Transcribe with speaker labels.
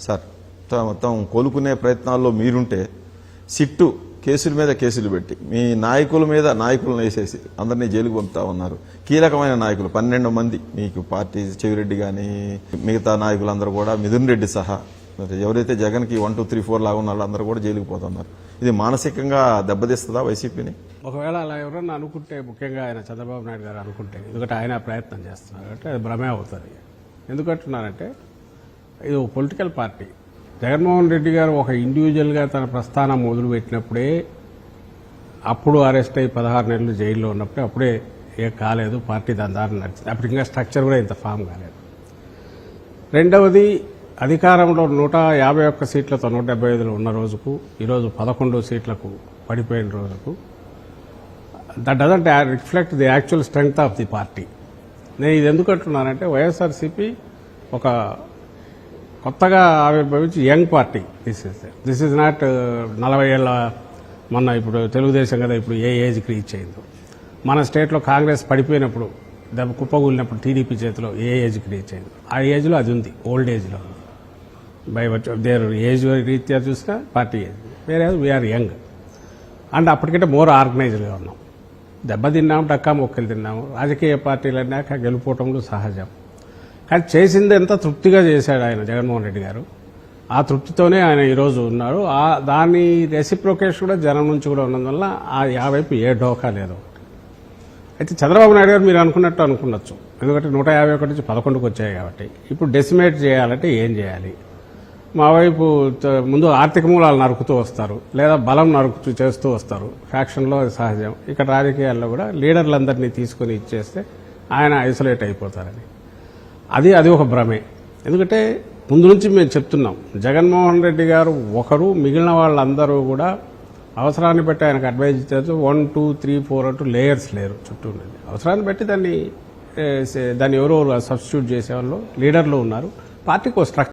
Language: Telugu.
Speaker 1: సార్ మొత్తం- మొత్తం కోలుకునే ప్రయత్నాల్లో మీరుంటే సిట్టు కేసుల మీద కేసులు పెట్టి మీ నాయకుల మీద నాయకులను వేసేసి అందరినీ జైలుకు పంపుతా ఉన్నారు. కీలకమైన నాయకులు పన్నెండు మంది. మీకు పార్టీ చెవిరెడ్డి కానీ మిగతా నాయకులందరూ కూడా మిథున్ రెడ్డి సహా ఎవరైతే జగన్కి వన్ టూ త్రీ ఫోర్ లాగా ఉన్నారో అందరూ కూడా జైలుకు పోతున్నారు. ఇది మానసికంగా దెబ్బతీస్తుందా వైసీపీని?
Speaker 2: ఒకవేళ అలా ఎవరన్నా అనుకుంటే ముఖ్యంగా ఆయన చంద్రబాబు నాయుడు గారు అనుకుంటే ఎందుకంటే ఆయన ప్రయత్నం చేస్తున్నారు అంటే అది భ్రమే అవుతుంది. ఎందుకంటున్నారంటే ఇది ఒక పొలిటికల్ పార్టీ జగన్మోహన్ రెడ్డి గారు ఒక ఇండివిజువల్గా తన ప్రస్థానం మొదలుపెట్టినప్పుడే అప్పుడు అరెస్ట్ అయ్యి పదహారు నెలలు జైల్లో ఉన్నప్పుడే అప్పుడే ఏ కాలేదు పార్టీ దాని దారి నడిచింది. అప్పుడు ఇంకా స్ట్రక్చర్ కూడా ఇంత ఫామ్ కాలేదు. రెండవది అధికారంలో నూట యాభై ఒక్క సీట్లతో నూట డెబ్బై ఐదులో ఉన్న రోజుకు ఈరోజు పదకొండు సీట్లకు పడిపోయిన రోజుకు that doesn't reflect the actual strength of the party నేను ఇది ఎందుకు అంటున్నానంటే వైఎస్ఆర్సీపీ ఒక కొత్తగా ఆవిర్భవించి young party this is this is not నలభై ఏళ్ళ మొన్న ఇప్పుడు తెలుగుదేశం కదా ఇప్పుడు ఏ ఏజ్ రీచ్ అయిందో. మన స్టేట్లో కాంగ్రెస్ పడిపోయినప్పుడు దెబ్బ కుప్పగూలినప్పుడు టీడీపీ చేతిలో ఏ ఏజ్ రీచ్ అయింది. ఆ ఏజ్లో అది ఉంది ఓల్డ్ ఏజ్లో బై దేర్ ఏజ్ రీత్యా చూసినా పార్టీ ఏజ్. వేరే వీఆర్ యంగ్ అండ్ అప్పటికంటే మోర్ ఆర్గనైజ్డ్గా ఉన్నాం. దెబ్బ తిన్నాము డక్కా మొక్కలు తిన్నాము. రాజకీయ పార్టీలు అన్నాక గెలుపోవటంలో సహజం. కానీ చేసింది ఎంత తృప్తిగా చేశాడు ఆయన జగన్మోహన్ రెడ్డి గారు. ఆ తృప్తితోనే ఆయన ఈరోజు ఉన్నారు. ఆ దాని రెసిప్రొకేషన్ కూడా జనం నుంచి కూడా ఉన్నందువల్ల ఆ ఆ ఏ డోకా లేదు. అయితే చంద్రబాబు నాయుడు గారు మీరు అనుకున్నట్టు అనుకున్నచ్చు ఎందుకంటే నూట యాభై ఒకటి నుంచి పదకొండుకు వచ్చాయి కాబట్టి. ఇప్పుడు డెసిమేట్ చేయాలంటే ఏం చేయాలి? మా వైపు ముందు ఆర్థిక మూలాలు నరుకుతూ వస్తారు. లేదా బలం నరుకుతూ చేస్తూ వస్తారు. ఫ్యాక్షన్లో అది సహజం. ఇక్కడ రాజకీయాల్లో కూడా లీడర్లందరినీ తీసుకొని ఇచ్చేస్తే ఆయన ఐసోలేట్ అయిపోతారని. అది అది ఒక భ్రమే. ఎందుకంటే ముందు నుంచి మేము చెప్తున్నాం జగన్మోహన్ రెడ్డి గారు ఒకరు మిగిలిన వాళ్ళందరూ కూడా అవసరాన్ని బట్టి ఆయనకు అడ్వైజ్ ఇచ్చారు వన్ టూ త్రీ ఫోర్ అంటూ లేయర్స్ లేరు చుట్టూ ఉండేది. అవసరాన్ని బట్టి దాన్ని దాన్ని ఎవరో సబ్స్టిట్యూట్ చేసేవాళ్ళు లీడర్లు ఉన్నారు. పార్టీకి ఒక స్ట్రక్చర్